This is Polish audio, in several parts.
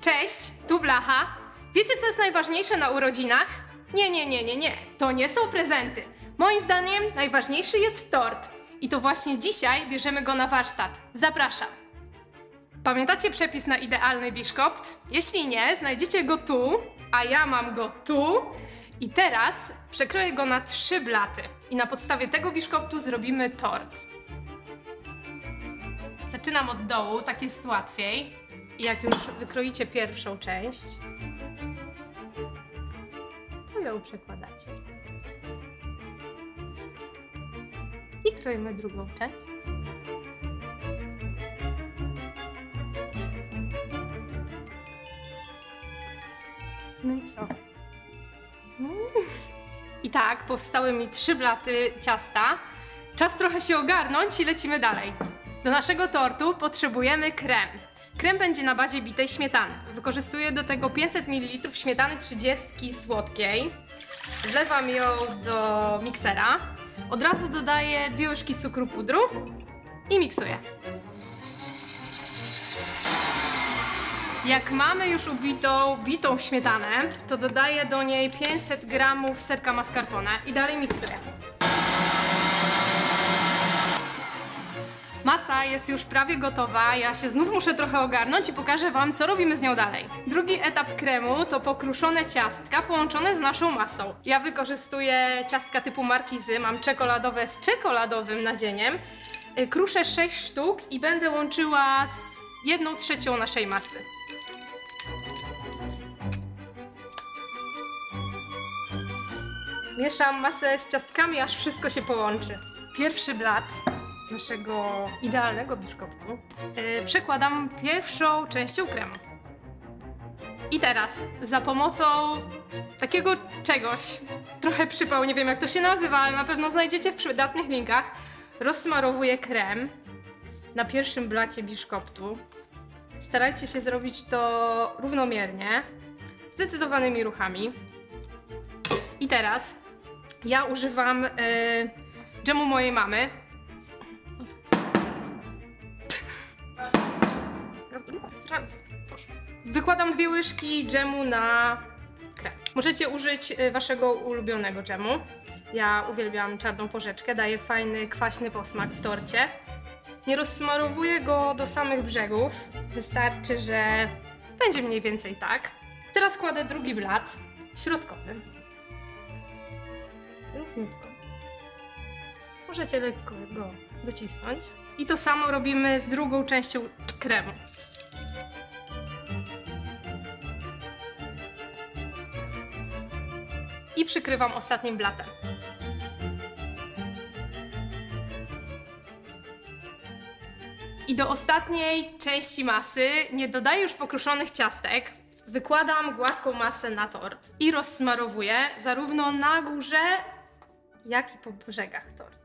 Cześć, tu Blacha. Wiecie, co jest najważniejsze na urodzinach? Nie, nie, nie, nie, nie. To nie są prezenty. Moim zdaniem najważniejszy jest tort. I to właśnie dzisiaj bierzemy go na warsztat. Zapraszam. Pamiętacie przepis na idealny biszkopt? Jeśli nie, znajdziecie go tu, a ja mam go tu. I teraz przekroję go na trzy blaty. I na podstawie tego biszkoptu zrobimy tort. Zaczynam od dołu, tak jest łatwiej. Jak już wykroicie pierwszą część, to ją przekładacie. I kroimy drugą część. No i co? I tak powstały mi trzy blaty ciasta. Czas trochę się ogarnąć i lecimy dalej. Do naszego tortu potrzebujemy krem. Krem będzie na bazie bitej śmietany. Wykorzystuję do tego 500 ml śmietany 30 słodkiej. Wlewam ją do miksera. Od razu dodaję dwie łyżki cukru pudru i miksuję. Jak mamy już ubitą, bitą śmietanę, to dodaję do niej 500 gramów serka mascarpone i dalej miksuję. Masa jest już prawie gotowa, ja się znów muszę trochę ogarnąć i pokażę Wam, co robimy z nią dalej. Drugi etap kremu to pokruszone ciastka połączone z naszą masą. Ja wykorzystuję ciastka typu markizy, mam czekoladowe z czekoladowym nadzieniem. Y, Kruszę 6 sztuk i będę łączyła z jedną trzecią naszej masy. Mieszam masę z ciastkami, aż wszystko się połączy. Pierwszy blat naszego idealnego biszkoptu yy, przekładam pierwszą częścią kremu. I teraz za pomocą takiego czegoś, trochę przypał, nie wiem jak to się nazywa, ale na pewno znajdziecie w przydatnych linkach, rozsmarowuję krem na pierwszym blacie biszkoptu. Starajcie się zrobić to równomiernie, zdecydowanymi ruchami. I teraz ja używam yy, dżemu mojej mamy. Wykładam dwie łyżki dżemu na krem. Możecie użyć y, waszego ulubionego dżemu. Ja uwielbiam czarną porzeczkę, daje fajny, kwaśny posmak w torcie. Nie rozsmarowuję go do samych brzegów. Wystarczy, że będzie mniej więcej tak. Teraz kładę drugi blat, środkowy. Równiutko. Możecie lekko go docisnąć. I to samo robimy z drugą częścią kremu. I przykrywam ostatnim blatem. I do ostatniej części masy nie dodaję już pokruszonych ciastek. Wykładam gładką masę na tort i rozsmarowuję zarówno na górze, jak i po brzegach tortu.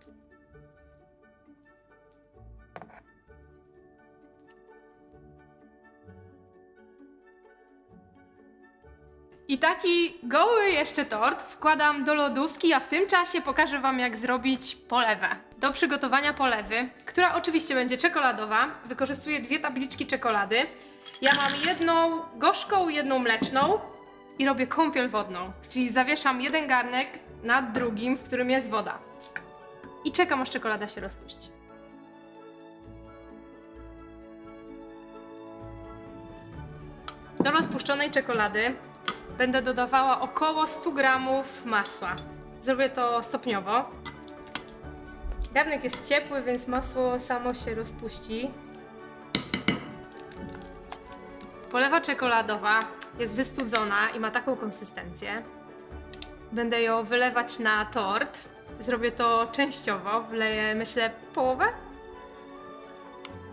I taki goły jeszcze tort wkładam do lodówki, a w tym czasie pokażę Wam jak zrobić polewę. Do przygotowania polewy, która oczywiście będzie czekoladowa, wykorzystuję dwie tabliczki czekolady. Ja mam jedną gorzką, jedną mleczną i robię kąpiel wodną. Czyli zawieszam jeden garnek nad drugim, w którym jest woda. I czekam aż czekolada się rozpuści. Do rozpuszczonej czekolady będę dodawała około 100 gramów masła. Zrobię to stopniowo. Garnek jest ciepły, więc masło samo się rozpuści. Polewa czekoladowa jest wystudzona i ma taką konsystencję. Będę ją wylewać na tort. Zrobię to częściowo. Wleję, myślę, połowę.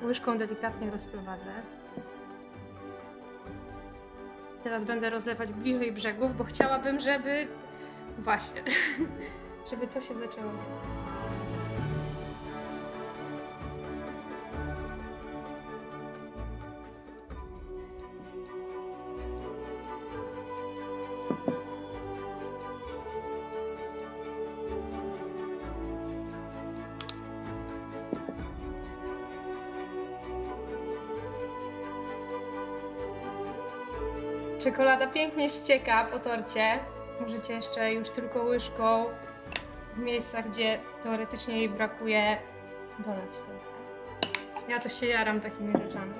Łyżką delikatnie rozprowadzę. Teraz będę rozlewać bliżej brzegów, bo chciałabym, żeby... Właśnie. żeby to się zaczęło. Czekolada pięknie ścieka po torcie. Możecie jeszcze już tylko łyżką w miejscach, gdzie teoretycznie jej brakuje, dolać trochę. Ja to się jaram takimi rzeczami.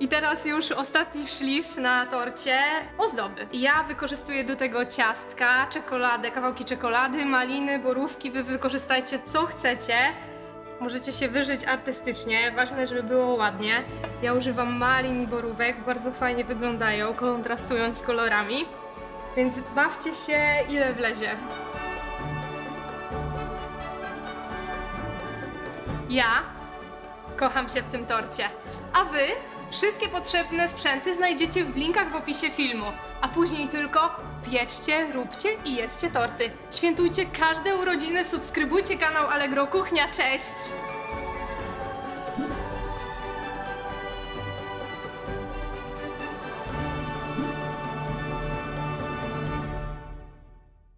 I teraz już ostatni szlif na torcie ozdoby. Ja wykorzystuję do tego ciastka, czekoladę, kawałki czekolady, maliny, borówki. Wy wykorzystajcie co chcecie. Możecie się wyżyć artystycznie, ważne, żeby było ładnie. Ja używam malin i borówek, bardzo fajnie wyglądają, kontrastując z kolorami. Więc bawcie się ile wlezie. Ja kocham się w tym torcie. A wy wszystkie potrzebne sprzęty znajdziecie w linkach w opisie filmu. A później tylko pieczcie, róbcie i jedzcie torty. Świętujcie każde urodziny, subskrybujcie kanał Allegro Kuchnia. Cześć!